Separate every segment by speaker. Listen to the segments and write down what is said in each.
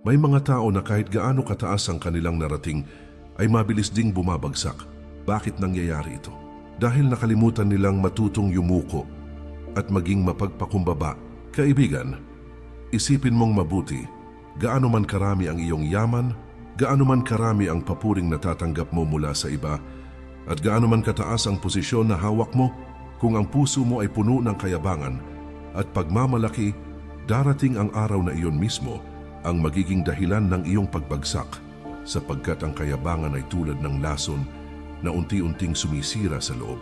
Speaker 1: May mga tao na kahit gaano kataas ang kanilang narating ay mabilis ding bumabagsak. Bakit nangyayari ito? Dahil nakalimutan nilang matutong yumuko at maging mapagpakumbaba. Kaibigan, isipin mong mabuti, gaano man karami ang iyong yaman, gaano man karami ang papuring natatanggap mo mula sa iba, at gaano man kataas ang posisyon na hawak mo, kung ang puso mo ay puno ng kayabangan at pagmamalaki, darating ang araw na iyon mismo ang magiging dahilan ng iyong pagbagsak sapagkat ang kayabangan ay tulad ng lason na unti-unting sumisira sa loob.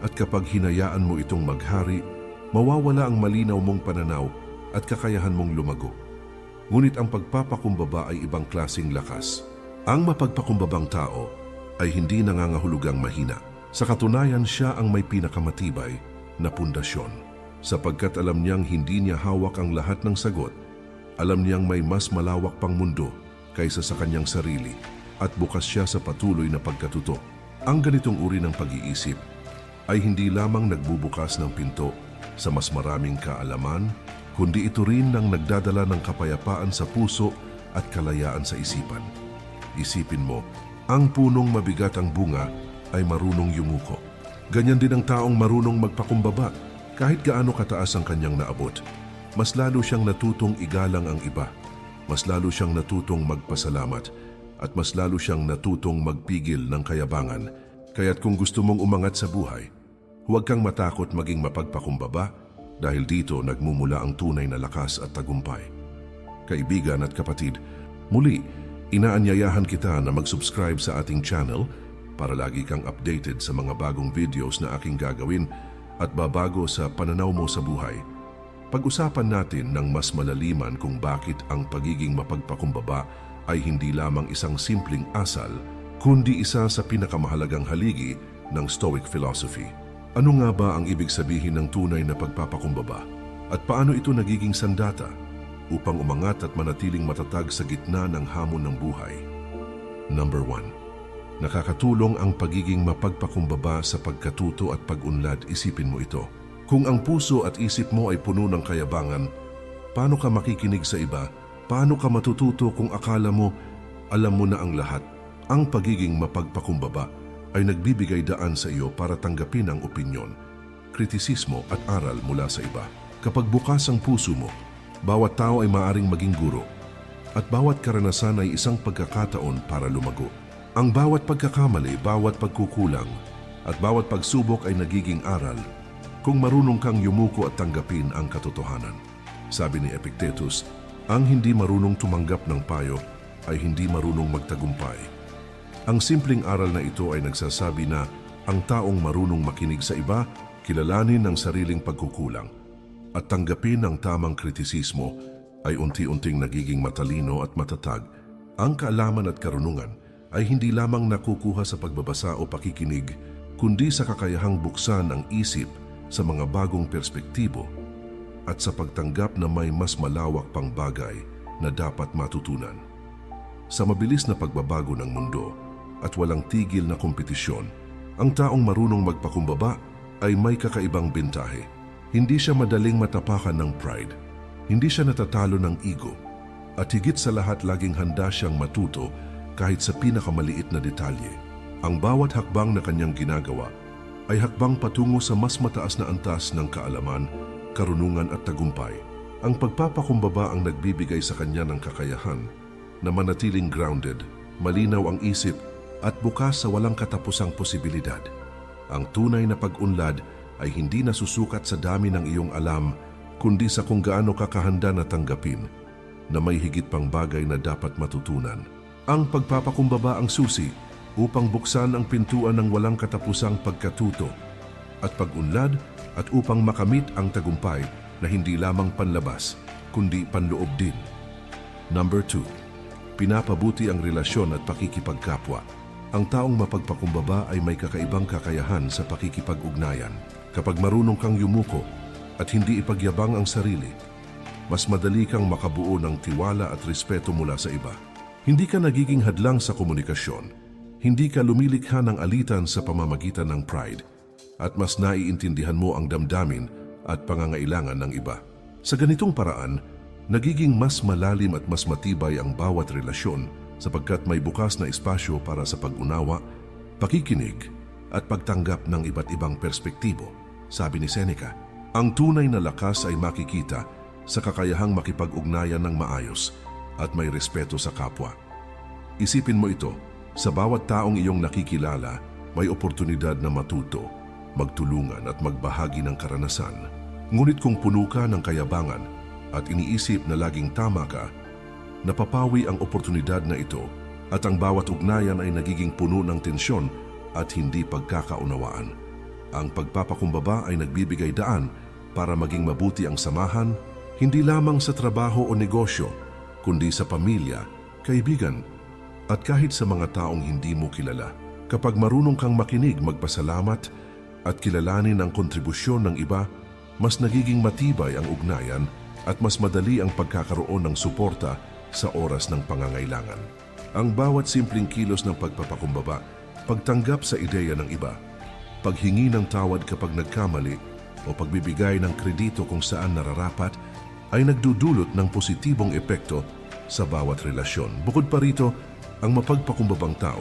Speaker 1: At kapag hinayaan mo itong maghari, mawawala ang malinaw mong pananaw at kakayahan mong lumago. Ngunit ang pagpapakumbaba ay ibang klasing lakas. Ang mapagpakumbabang tao ay hindi nangangahulugang mahina. Sa katunayan siya ang may pinakamatibay na pundasyon. Sapagkat alam niyang hindi niya hawak ang lahat ng sagot, alam niyang may mas malawak pang mundo kaysa sa kanyang sarili at bukas siya sa patuloy na pagkatuto. Ang ganitong uri ng pag-iisip ay hindi lamang nagbubukas ng pinto sa mas maraming kaalaman, kundi ito rin ang nagdadala ng kapayapaan sa puso at kalayaan sa isipan. Isipin mo, ang punong mabigat ang bunga ay marunong yumuko. Ganyan din ang taong marunong magpakumbaba kahit gaano kataas ang kanyang naabot. Mas lalo siyang natutong igalang ang iba. Mas lalo siyang natutong magpasalamat at mas lalo siyang natutong magpigil ng kayabangan. Kaya't kung gusto mong umangat sa buhay, huwag kang matakot maging mapagpakumbaba dahil dito nagmumula ang tunay na lakas at tagumpay. Kaibigan at kapatid, muli, inaanyayahan kita na mag-subscribe sa ating channel para lagi kang updated sa mga bagong videos na aking gagawin at babago sa pananaw mo sa buhay. Pag-usapan natin ng mas malaliman kung bakit ang pagiging mapagpakumbaba ay hindi lamang isang simpleng asal, kundi isa sa pinakamahalagang haligi ng Stoic philosophy. Ano nga ba ang ibig sabihin ng tunay na pagpapakumbaba? At paano ito nagiging sandata upang umangat at manatiling matatag sa gitna ng hamon ng buhay? Number 1. Nakakatulong ang pagiging mapagpakumbaba sa pagkatuto at pag-unlad, isipin mo ito. Kung ang puso at isip mo ay puno ng kayabangan, paano ka makikinig sa iba? Paano ka matututo kung akala mo alam mo na ang lahat? Ang pagiging mapagpakumbaba ay nagbibigay daan sa iyo para tanggapin ang opinyon, kritisismo at aral mula sa iba. Kapag bukas ang puso mo, bawat tao ay maaring maging guro at bawat karanasan ay isang pagkakataon para lumago. Ang bawat pagkakamali, bawat pagkukulang at bawat pagsubok ay nagiging aral kung marunong kang yumuko at tanggapin ang katotohanan. Sabi ni Epictetus, ang hindi marunong tumanggap ng payo ay hindi marunong magtagumpay. Ang simpleng aral na ito ay nagsasabi na ang taong marunong makinig sa iba, kilalanin ang sariling pagkukulang at tanggapin ang tamang kritisismo ay unti-unting nagiging matalino at matatag. Ang kaalaman at karunungan ay hindi lamang nakukuha sa pagbabasa o pakikinig, kundi sa kakayahang buksan ang isip sa mga bagong perspektibo at sa pagtanggap na may mas malawak pang bagay na dapat matutunan. Sa mabilis na pagbabago ng mundo at walang tigil na kompetisyon, ang taong marunong magpakumbaba ay may kakaibang bentahe. Hindi siya madaling matapakan ng pride, hindi siya natatalo ng ego, at higit sa lahat laging handa siyang matuto kahit sa pinakamaliit na detalye. Ang bawat hakbang na kanyang ginagawa ay hakbang patungo sa mas mataas na antas ng kaalaman, karunungan at tagumpay. Ang pagpapakumbaba ang nagbibigay sa kanya ng kakayahan na manatiling grounded, malinaw ang isip at bukas sa walang katapusang posibilidad. Ang tunay na pag-unlad ay hindi nasusukat sa dami ng iyong alam, kundi sa kung gaano kakahanda na tanggapin na may higit pang bagay na dapat matutunan. Ang pagpapakumbaba ang susi upang buksan ang pintuan ng walang katapusang pagkatuto at pag-unlad at upang makamit ang tagumpay na hindi lamang panlabas, kundi panloob din. Number 2. Pinapabuti ang relasyon at pakikipagkapwa. Ang taong mapagpakumbaba ay may kakaibang kakayahan sa pakikipag-ugnayan. Kapag marunong kang yumuko at hindi ipagyabang ang sarili, mas madali kang makabuo ng tiwala at respeto mula sa iba. Hindi ka nagiging hadlang sa komunikasyon, hindi ka lumilikha ng alitan sa pamamagitan ng pride at mas naiintindihan mo ang damdamin at pangangailangan ng iba. Sa ganitong paraan, nagiging mas malalim at mas matibay ang bawat relasyon sapagkat may bukas na espasyo para sa pag-unawa, pakikinig at pagtanggap ng iba't ibang perspektibo. Sabi ni Seneca, ang tunay na lakas ay makikita sa kakayahang makipag-ugnayan ng maayos at may respeto sa kapwa. Isipin mo ito, sa bawat taong iyong nakikilala, may oportunidad na matuto, magtulungan at magbahagi ng karanasan. Ngunit kung puno ka ng kayabangan at iniisip na laging tama ka, napapawi ang oportunidad na ito at ang bawat ugnayan ay nagiging puno ng tensyon at hindi pagkakaunawaan. Ang pagpapakumbaba ay nagbibigay daan para maging mabuti ang samahan, hindi lamang sa trabaho o negosyo, kundi sa pamilya, kaibigan, at kahit sa mga taong hindi mo kilala. Kapag marunong kang makinig, magpasalamat at kilalanin ang kontribusyon ng iba, mas nagiging matibay ang ugnayan at mas madali ang pagkakaroon ng suporta sa oras ng pangangailangan. Ang bawat simpleng kilos ng pagpapakumbaba, pagtanggap sa ideya ng iba, paghingi ng tawad kapag nagkamali o pagbibigay ng kredito kung saan nararapat ay nagdudulot ng positibong epekto sa bawat relasyon. Bukod pa rito, ang mapagpakumbabang tao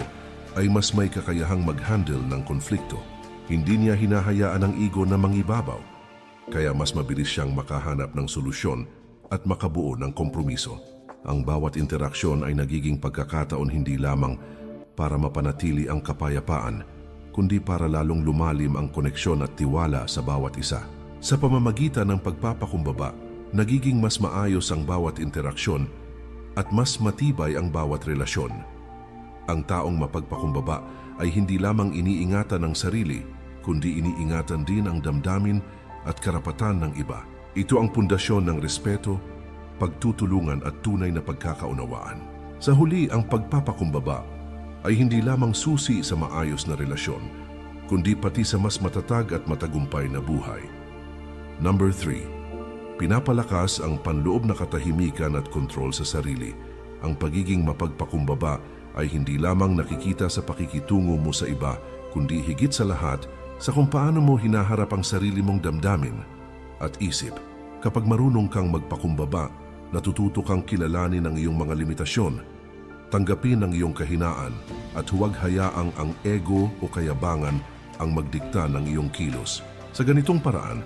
Speaker 1: ay mas may kakayahang mag-handle ng konflikto. Hindi niya hinahayaan ang ego na mangibabaw, kaya mas mabilis siyang makahanap ng solusyon at makabuo ng kompromiso. Ang bawat interaksyon ay nagiging pagkakataon hindi lamang para mapanatili ang kapayapaan, kundi para lalong lumalim ang koneksyon at tiwala sa bawat isa. Sa pamamagitan ng pagpapakumbaba, nagiging mas maayos ang bawat interaksyon at mas matibay ang bawat relasyon. Ang taong mapagpakumbaba ay hindi lamang iniingatan ng sarili, kundi iniingatan din ang damdamin at karapatan ng iba. Ito ang pundasyon ng respeto, pagtutulungan at tunay na pagkakaunawaan. Sa huli, ang pagpapakumbaba ay hindi lamang susi sa maayos na relasyon, kundi pati sa mas matatag at matagumpay na buhay. Number 3. Pinapalakas ang panloob na katahimikan at kontrol sa sarili. Ang pagiging mapagpakumbaba ay hindi lamang nakikita sa pakikitungo mo sa iba, kundi higit sa lahat sa kung paano mo hinaharap ang sarili mong damdamin at isip. Kapag marunong kang magpakumbaba, natututo kang kilalanin ang iyong mga limitasyon, tanggapin ang iyong kahinaan at huwag hayaang ang ego o kayabangan ang magdikta ng iyong kilos. Sa ganitong paraan,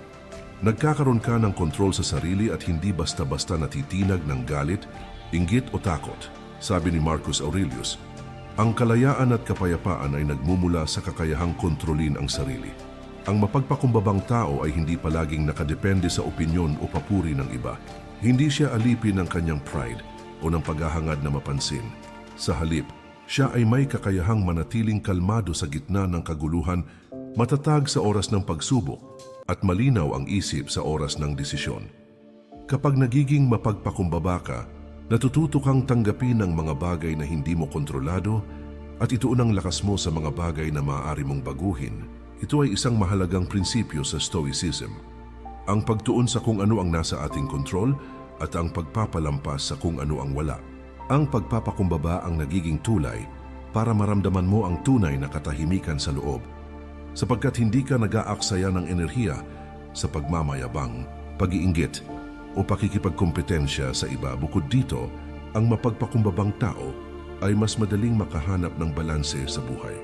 Speaker 1: nagkakaroon ka ng kontrol sa sarili at hindi basta-basta natitinag ng galit, inggit o takot. Sabi ni Marcus Aurelius, ang kalayaan at kapayapaan ay nagmumula sa kakayahang kontrolin ang sarili. Ang mapagpakumbabang tao ay hindi palaging nakadepende sa opinyon o papuri ng iba. Hindi siya alipin ng kanyang pride o ng paghahangad na mapansin. Sa halip, siya ay may kakayahang manatiling kalmado sa gitna ng kaguluhan, matatag sa oras ng pagsubok, at malinaw ang isip sa oras ng desisyon. Kapag nagiging mapagpakumbaba ka, natututo kang tanggapin ang mga bagay na hindi mo kontrolado at ituon ang lakas mo sa mga bagay na maaari mong baguhin. Ito ay isang mahalagang prinsipyo sa Stoicism. Ang pagtuon sa kung ano ang nasa ating kontrol at ang pagpapalampas sa kung ano ang wala. Ang pagpapakumbaba ang nagiging tulay para maramdaman mo ang tunay na katahimikan sa loob sapagkat hindi ka nag-aaksaya ng enerhiya sa pagmamayabang, pag-iinggit o pakikipagkompetensya sa iba. Bukod dito, ang mapagpakumbabang tao ay mas madaling makahanap ng balanse sa buhay.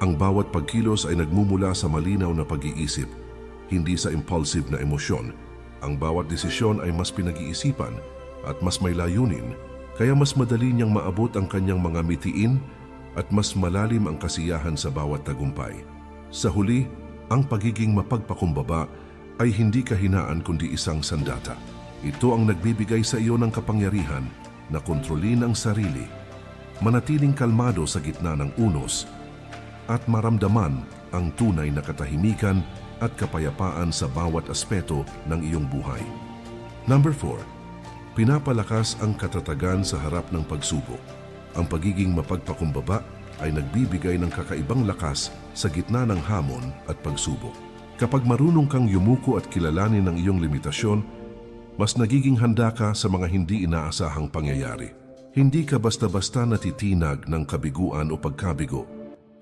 Speaker 1: Ang bawat pagkilos ay nagmumula sa malinaw na pag-iisip, hindi sa impulsive na emosyon. Ang bawat desisyon ay mas pinag-iisipan at mas may layunin, kaya mas madali niyang maabot ang kanyang mga mitiin at mas malalim ang kasiyahan sa bawat tagumpay. Sa huli, ang pagiging mapagpakumbaba ay hindi kahinaan kundi isang sandata. Ito ang nagbibigay sa iyo ng kapangyarihan na kontrolin ang sarili, manatiling kalmado sa gitna ng unos, at maramdaman ang tunay na katahimikan at kapayapaan sa bawat aspeto ng iyong buhay. Number 4. Pinapalakas ang katatagan sa harap ng pagsubok. Ang pagiging mapagpakumbaba ay nagbibigay ng kakaibang lakas sa gitna ng hamon at pagsubok. Kapag marunong kang yumuko at kilalanin ang iyong limitasyon, mas nagiging handa ka sa mga hindi inaasahang pangyayari. Hindi ka basta-basta natitinag ng kabiguan o pagkabigo,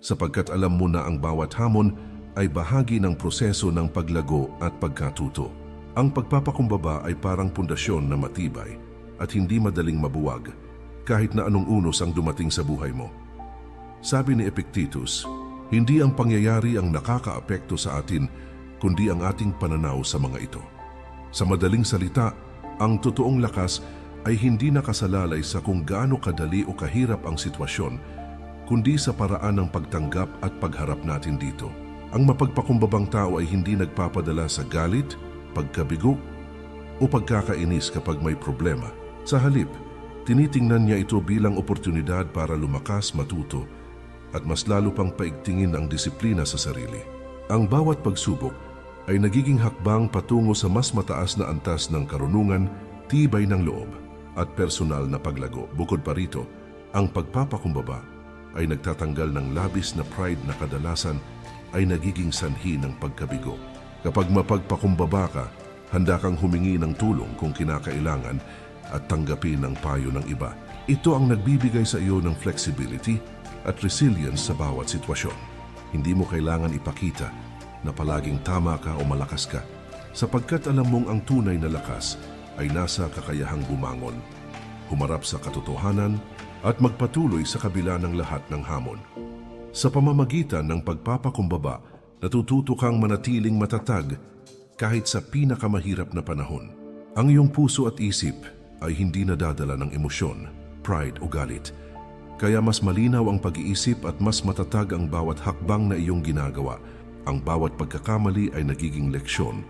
Speaker 1: sapagkat alam mo na ang bawat hamon ay bahagi ng proseso ng paglago at pagkatuto. Ang pagpapakumbaba ay parang pundasyon na matibay. at hindi madaling mabuwag kahit na anong unos ang dumating sa buhay mo. Sabi ni Epictetus, hindi ang pangyayari ang nakakaapekto sa atin, kundi ang ating pananaw sa mga ito. Sa madaling salita, ang totoong lakas ay hindi nakasalalay sa kung gaano kadali o kahirap ang sitwasyon, kundi sa paraan ng pagtanggap at pagharap natin dito. Ang mapagpakumbabang tao ay hindi nagpapadala sa galit, pagkabigo, o pagkakainis kapag may problema. Sa halip, tinitingnan niya ito bilang oportunidad para lumakas, matuto, at mas lalo pang paigtingin ang disiplina sa sarili. Ang bawat pagsubok ay nagiging hakbang patungo sa mas mataas na antas ng karunungan, tibay ng loob, at personal na paglago. Bukod pa rito, ang pagpapakumbaba ay nagtatanggal ng labis na pride na kadalasan ay nagiging sanhi ng pagkabigo. Kapag mapagpakumbaba ka, handa kang humingi ng tulong kung kinakailangan at tanggapin ang payo ng iba. Ito ang nagbibigay sa iyo ng flexibility at resilience sa bawat sitwasyon. Hindi mo kailangan ipakita na palaging tama ka o malakas ka sapagkat alam mong ang tunay na lakas ay nasa kakayahang bumangon, humarap sa katotohanan at magpatuloy sa kabila ng lahat ng hamon. Sa pamamagitan ng pagpapakumbaba, natututo kang manatiling matatag kahit sa pinakamahirap na panahon. Ang iyong puso at isip ay hindi nadadala ng emosyon, pride o galit. Kaya mas malinaw ang pag-iisip at mas matatag ang bawat hakbang na iyong ginagawa. Ang bawat pagkakamali ay nagiging leksyon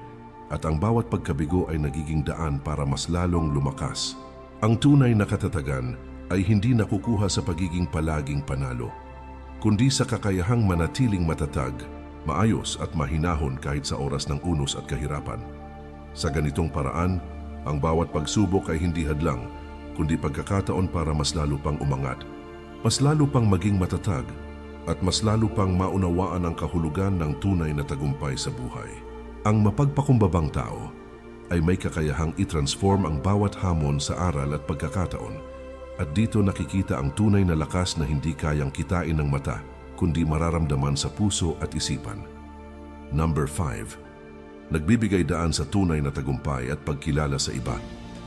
Speaker 1: at ang bawat pagkabigo ay nagiging daan para mas lalong lumakas. Ang tunay na katatagan ay hindi nakukuha sa pagiging palaging panalo, kundi sa kakayahang manatiling matatag, maayos at mahinahon kahit sa oras ng unos at kahirapan. Sa ganitong paraan, ang bawat pagsubok ay hindi hadlang, kundi pagkakataon para mas lalo pang umangat, mas lalo pang maging matatag, at mas lalo pang maunawaan ang kahulugan ng tunay na tagumpay sa buhay. Ang mapagpakumbabang tao ay may kakayahang i-transform ang bawat hamon sa aral at pagkakataon at dito nakikita ang tunay na lakas na hindi kayang kitain ng mata kundi mararamdaman sa puso at isipan. Number 5. Nagbibigay daan sa tunay na tagumpay at pagkilala sa iba.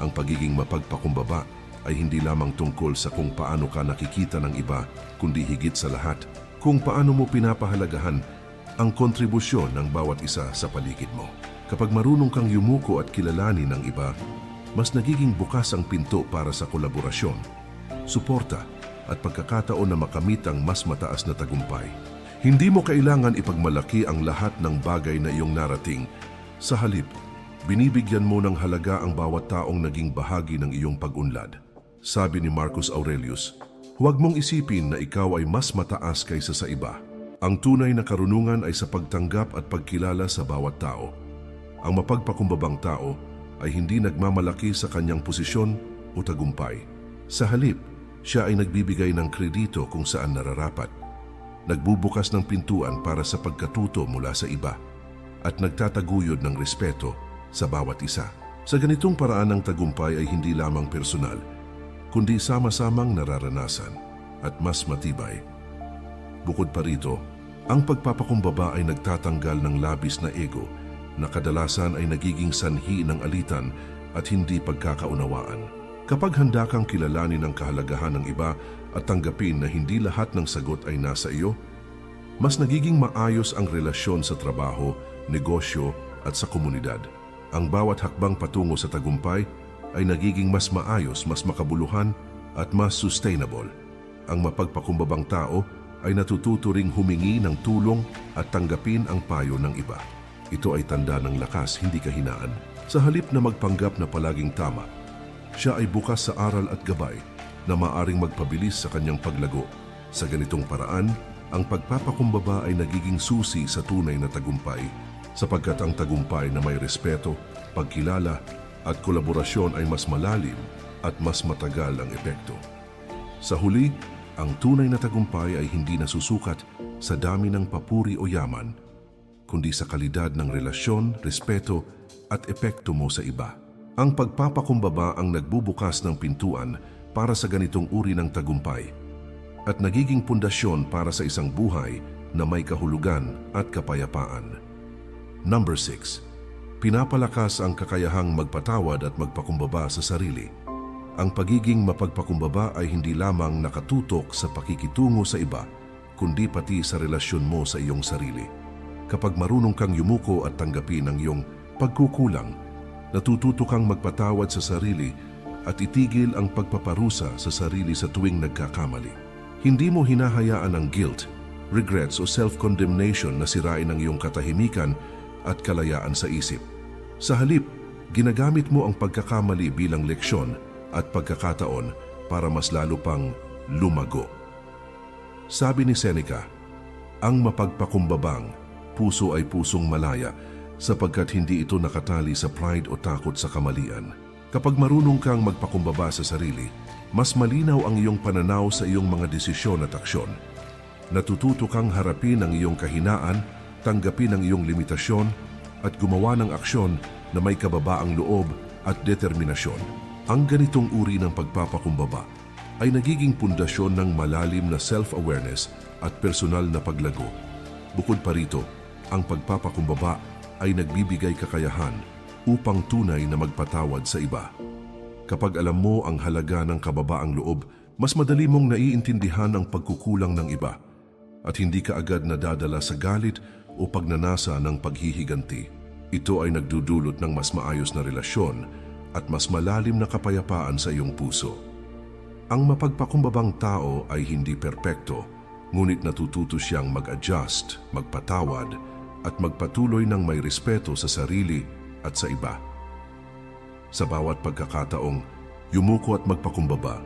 Speaker 1: Ang pagiging mapagpakumbaba ay hindi lamang tungkol sa kung paano ka nakikita ng iba, kundi higit sa lahat, kung paano mo pinapahalagahan ang kontribusyon ng bawat isa sa paligid mo. Kapag marunong kang yumuko at kilalanin ng iba, mas nagiging bukas ang pinto para sa kolaborasyon, suporta at pagkakataon na makamit ang mas mataas na tagumpay. Hindi mo kailangan ipagmalaki ang lahat ng bagay na iyong narating. Sa halip, binibigyan mo ng halaga ang bawat taong naging bahagi ng iyong pag-unlad. Sabi ni Marcus Aurelius, huwag mong isipin na ikaw ay mas mataas kaysa sa iba. Ang tunay na karunungan ay sa pagtanggap at pagkilala sa bawat tao. Ang mapagpakumbabang tao ay hindi nagmamalaki sa kanyang posisyon o tagumpay. Sa halip, siya ay nagbibigay ng kredito kung saan nararapat. Nagbubukas ng pintuan para sa pagkatuto mula sa iba at nagtataguyod ng respeto sa bawat isa. Sa ganitong paraan ng tagumpay ay hindi lamang personal, kundi sama-samang nararanasan at mas matibay. Bukod pa rito, ang pagpapakumbaba ay nagtatanggal ng labis na ego na kadalasan ay nagiging sanhi ng alitan at hindi pagkakaunawaan. Kapag handa kang kilalanin ang kahalagahan ng iba at tanggapin na hindi lahat ng sagot ay nasa iyo, mas nagiging maayos ang relasyon sa trabaho, negosyo at sa komunidad. Ang bawat hakbang patungo sa tagumpay ay nagiging mas maayos, mas makabuluhan at mas sustainable. Ang mapagpakumbabang tao ay natututo ring humingi ng tulong at tanggapin ang payo ng iba. Ito ay tanda ng lakas, hindi kahinaan. Sa halip na magpanggap na palaging tama, siya ay bukas sa aral at gabay na maaring magpabilis sa kanyang paglago. Sa ganitong paraan, ang pagpapakumbaba ay nagiging susi sa tunay na tagumpay sapagkat ang tagumpay na may respeto, pagkilala at kolaborasyon ay mas malalim at mas matagal ang epekto. Sa huli, ang tunay na tagumpay ay hindi nasusukat sa dami ng papuri o yaman, kundi sa kalidad ng relasyon, respeto at epekto mo sa iba. Ang pagpapakumbaba ang nagbubukas ng pintuan para sa ganitong uri ng tagumpay at nagiging pundasyon para sa isang buhay na may kahulugan at kapayapaan. Number 6. Pinapalakas ang kakayahang magpatawad at magpakumbaba sa sarili. ang pagiging mapagpakumbaba ay hindi lamang nakatutok sa pakikitungo sa iba, kundi pati sa relasyon mo sa iyong sarili. Kapag marunong kang yumuko at tanggapin ang iyong pagkukulang, natututo kang magpatawad sa sarili at itigil ang pagpaparusa sa sarili sa tuwing nagkakamali. Hindi mo hinahayaan ang guilt, regrets o self-condemnation na sirain ang iyong katahimikan at kalayaan sa isip. Sa halip, ginagamit mo ang pagkakamali bilang leksyon at pagkakataon para mas lalo pang lumago. Sabi ni Seneca, ang mapagpakumbabang puso ay pusong malaya sapagkat hindi ito nakatali sa pride o takot sa kamalian. Kapag marunong kang magpakumbaba sa sarili, mas malinaw ang iyong pananaw sa iyong mga desisyon at aksyon. Natututo kang harapin ang iyong kahinaan, tanggapin ang iyong limitasyon, at gumawa ng aksyon na may kababaang loob at determinasyon. Ang ganitong uri ng pagpapakumbaba ay nagiging pundasyon ng malalim na self-awareness at personal na paglago. Bukod pa rito, ang pagpapakumbaba ay nagbibigay kakayahan upang tunay na magpatawad sa iba. Kapag alam mo ang halaga ng kababaang loob, mas madali mong naiintindihan ang pagkukulang ng iba at hindi ka agad nadadala sa galit o pagnanasa ng paghihiganti. Ito ay nagdudulot ng mas maayos na relasyon at mas malalim na kapayapaan sa iyong puso. Ang mapagpakumbabang tao ay hindi perpekto, ngunit natututo siyang mag-adjust, magpatawad, at magpatuloy ng may respeto sa sarili at sa iba. Sa bawat pagkakataong yumuko at magpakumbaba,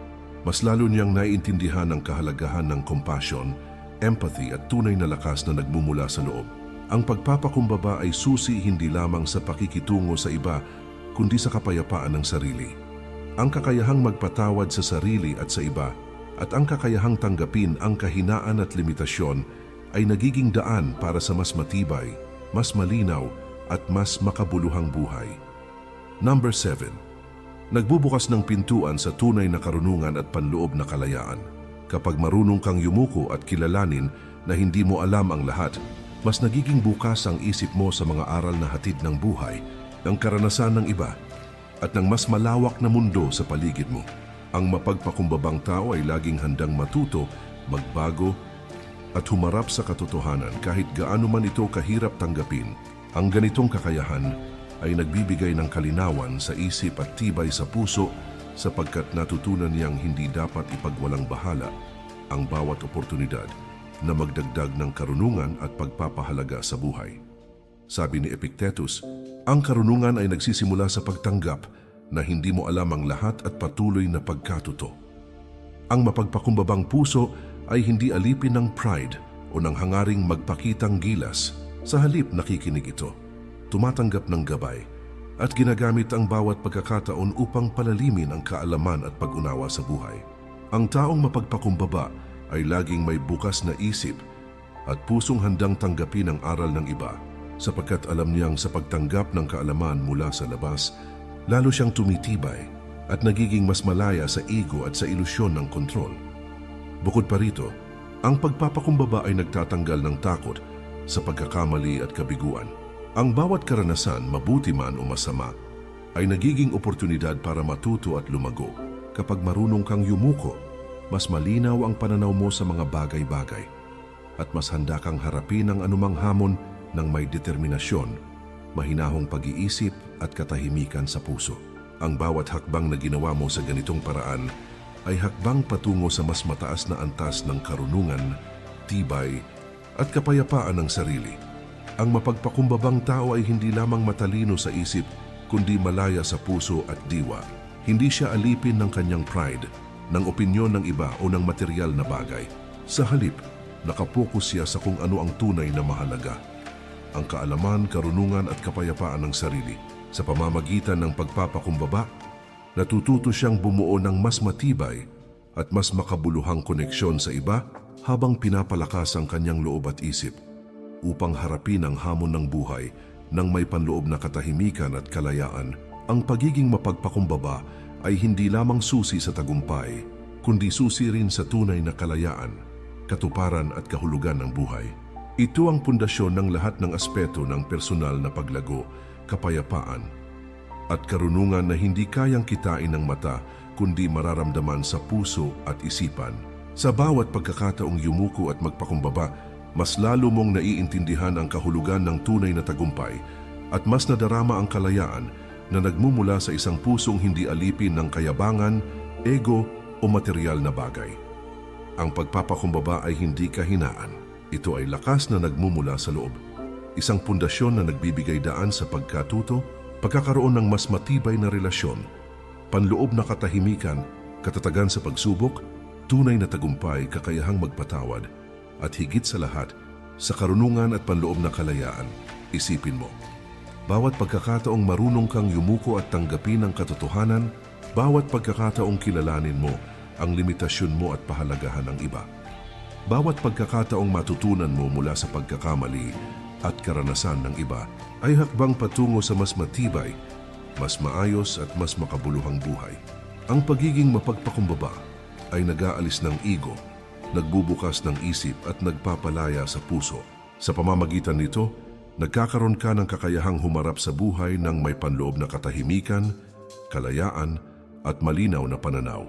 Speaker 1: mas lalo niyang naiintindihan ang kahalagahan ng compassion, empathy at tunay na lakas na nagmumula sa loob. Ang pagpapakumbaba ay susi hindi lamang sa pakikitungo sa iba, kundi sa kapayapaan ng sarili. Ang kakayahang magpatawad sa sarili at sa iba at ang kakayahang tanggapin ang kahinaan at limitasyon ay nagiging daan para sa mas matibay, mas malinaw at mas makabuluhang buhay. Number 7. Nagbubukas ng pintuan sa tunay na karunungan at panloob na kalayaan. Kapag marunong kang yumuko at kilalanin na hindi mo alam ang lahat, mas nagiging bukas ang isip mo sa mga aral na hatid ng buhay, ng karanasan ng iba, at ng mas malawak na mundo sa paligid mo. Ang mapagpakumbabang tao ay laging handang matuto, magbago, at humarap sa katotohanan kahit gaano man ito kahirap tanggapin. Ang ganitong kakayahan ay nagbibigay ng kalinawan sa isip at tibay sa puso sapagkat natutunan niyang hindi dapat ipagwalang bahala ang bawat oportunidad na magdagdag ng karunungan at pagpapahalaga sa buhay. Sabi ni Epictetus, ang karunungan ay nagsisimula sa pagtanggap na hindi mo alam ang lahat at patuloy na pagkatuto. Ang mapagpakumbabang puso ay hindi alipin ng pride o ng hangaring magpakitang gilas. Sa halip nakikinig ito, tumatanggap ng gabay at ginagamit ang bawat pagkakataon upang palalimin ang kaalaman at pag-unawa sa buhay. Ang taong mapagpakumbaba ay laging may bukas na isip at pusong handang tanggapin ang aral ng iba sapagkat alam niyang sa pagtanggap ng kaalaman mula sa labas, lalo siyang tumitibay at nagiging mas malaya sa ego at sa ilusyon ng kontrol. Bukod pa rito, ang pagpapakumbaba ay nagtatanggal ng takot sa pagkakamali at kabiguan. Ang bawat karanasan, mabuti man o masama, ay nagiging oportunidad para matuto at lumago. Kapag marunong kang yumuko, mas malinaw ang pananaw mo sa mga bagay-bagay at mas handa kang harapin ang anumang hamon ng may determinasyon, mahinahong pag-iisip at katahimikan sa puso. Ang bawat hakbang na ginawa mo sa ganitong paraan ay hakbang patungo sa mas mataas na antas ng karunungan, tibay at kapayapaan ng sarili. Ang mapagpakumbabang tao ay hindi lamang matalino sa isip, kundi malaya sa puso at diwa. Hindi siya alipin ng kanyang pride, ng opinyon ng iba o ng material na bagay. Sa halip, nakapokus siya sa kung ano ang tunay na mahalaga. Ang kaalaman, karunungan at kapayapaan ng sarili. Sa pamamagitan ng pagpapakumbaba, natututo siyang bumuo ng mas matibay at mas makabuluhang koneksyon sa iba habang pinapalakas ang kanyang loob at isip upang harapin ang hamon ng buhay ng may panloob na katahimikan at kalayaan. Ang pagiging mapagpakumbaba ay hindi lamang susi sa tagumpay, kundi susi rin sa tunay na kalayaan, katuparan at kahulugan ng buhay. Ito ang pundasyon ng lahat ng aspeto ng personal na paglago, kapayapaan, at karunungan na hindi kayang kitain ng mata kundi mararamdaman sa puso at isipan. Sa bawat pagkakataong yumuko at magpakumbaba, mas lalo mong naiintindihan ang kahulugan ng tunay na tagumpay at mas nadarama ang kalayaan na nagmumula sa isang pusong hindi alipin ng kayabangan, ego o material na bagay. Ang pagpapakumbaba ay hindi kahinaan. Ito ay lakas na nagmumula sa loob. Isang pundasyon na nagbibigay daan sa pagkatuto, pagkakaroon ng mas matibay na relasyon, panloob na katahimikan, katatagan sa pagsubok, tunay na tagumpay, kakayahang magpatawad, at higit sa lahat, sa karunungan at panloob na kalayaan, isipin mo. Bawat pagkakataong marunong kang yumuko at tanggapin ang katotohanan, bawat pagkakataong kilalanin mo ang limitasyon mo at pahalagahan ng iba. Bawat pagkakataong matutunan mo mula sa pagkakamali at karanasan ng iba ay hakbang patungo sa mas matibay, mas maayos at mas makabuluhang buhay. Ang pagiging mapagpakumbaba ay nag-aalis ng ego, nagbubukas ng isip at nagpapalaya sa puso. Sa pamamagitan nito, nagkakaroon ka ng kakayahang humarap sa buhay ng may panloob na katahimikan, kalayaan at malinaw na pananaw.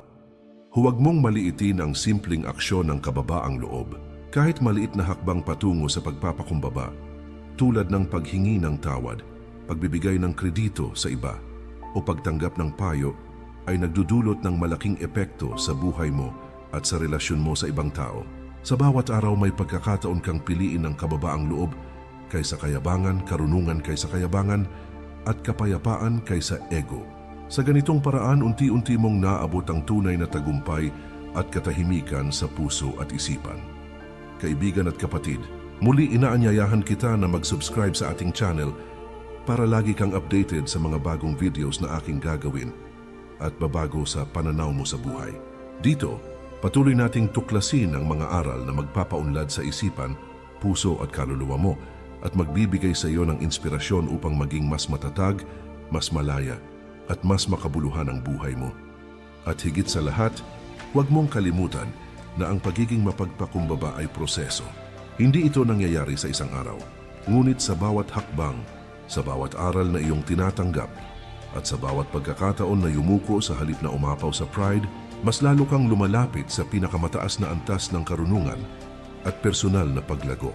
Speaker 1: Huwag mong maliitin ang simpleng aksyon ng kababaang loob, kahit maliit na hakbang patungo sa pagpapakumbaba, tulad ng paghingi ng tawad, pagbibigay ng kredito sa iba, o pagtanggap ng payo ay nagdudulot ng malaking epekto sa buhay mo at sa relasyon mo sa ibang tao. Sa bawat araw may pagkakataon kang piliin ng kababaang loob kaysa kayabangan, karunungan kaysa kayabangan, at kapayapaan kaysa ego. Sa ganitong paraan, unti-unti mong naabot ang tunay na tagumpay at katahimikan sa puso at isipan. Kaibigan at kapatid, muli inaanyayahan kita na mag-subscribe sa ating channel para lagi kang updated sa mga bagong videos na aking gagawin at babago sa pananaw mo sa buhay. Dito, patuloy nating tuklasin ang mga aral na magpapaunlad sa isipan, puso at kaluluwa mo at magbibigay sa iyo ng inspirasyon upang maging mas matatag, mas malaya at mas makabuluhan ang buhay mo. At higit sa lahat, huwag mong kalimutan na ang pagiging mapagpakumbaba ay proseso. Hindi ito nangyayari sa isang araw, ngunit sa bawat hakbang, sa bawat aral na iyong tinatanggap, at sa bawat pagkakataon na yumuko sa halip na umapaw sa pride, mas lalo kang lumalapit sa pinakamataas na antas ng karunungan at personal na paglago.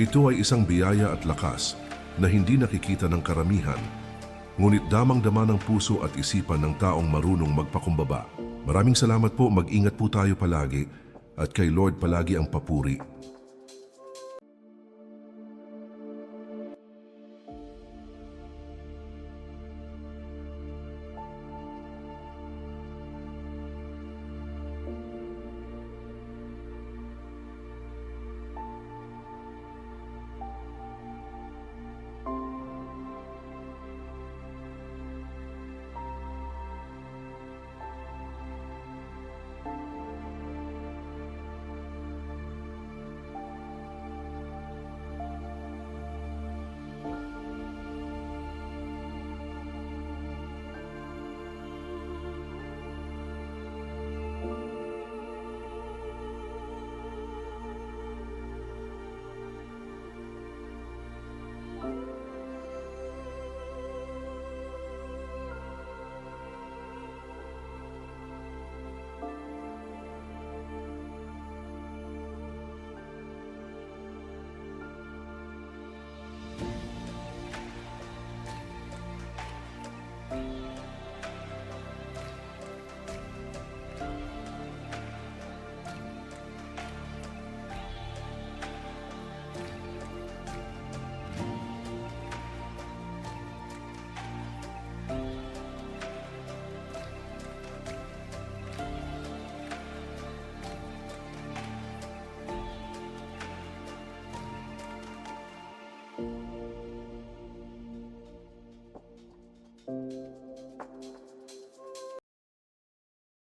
Speaker 1: Ito ay isang biyaya at lakas na hindi nakikita ng karamihan, ngunit damang-dama ng puso at isipan ng taong marunong magpakumbaba. Maraming salamat po, mag-ingat po tayo palagi at kay Lord palagi ang papuri.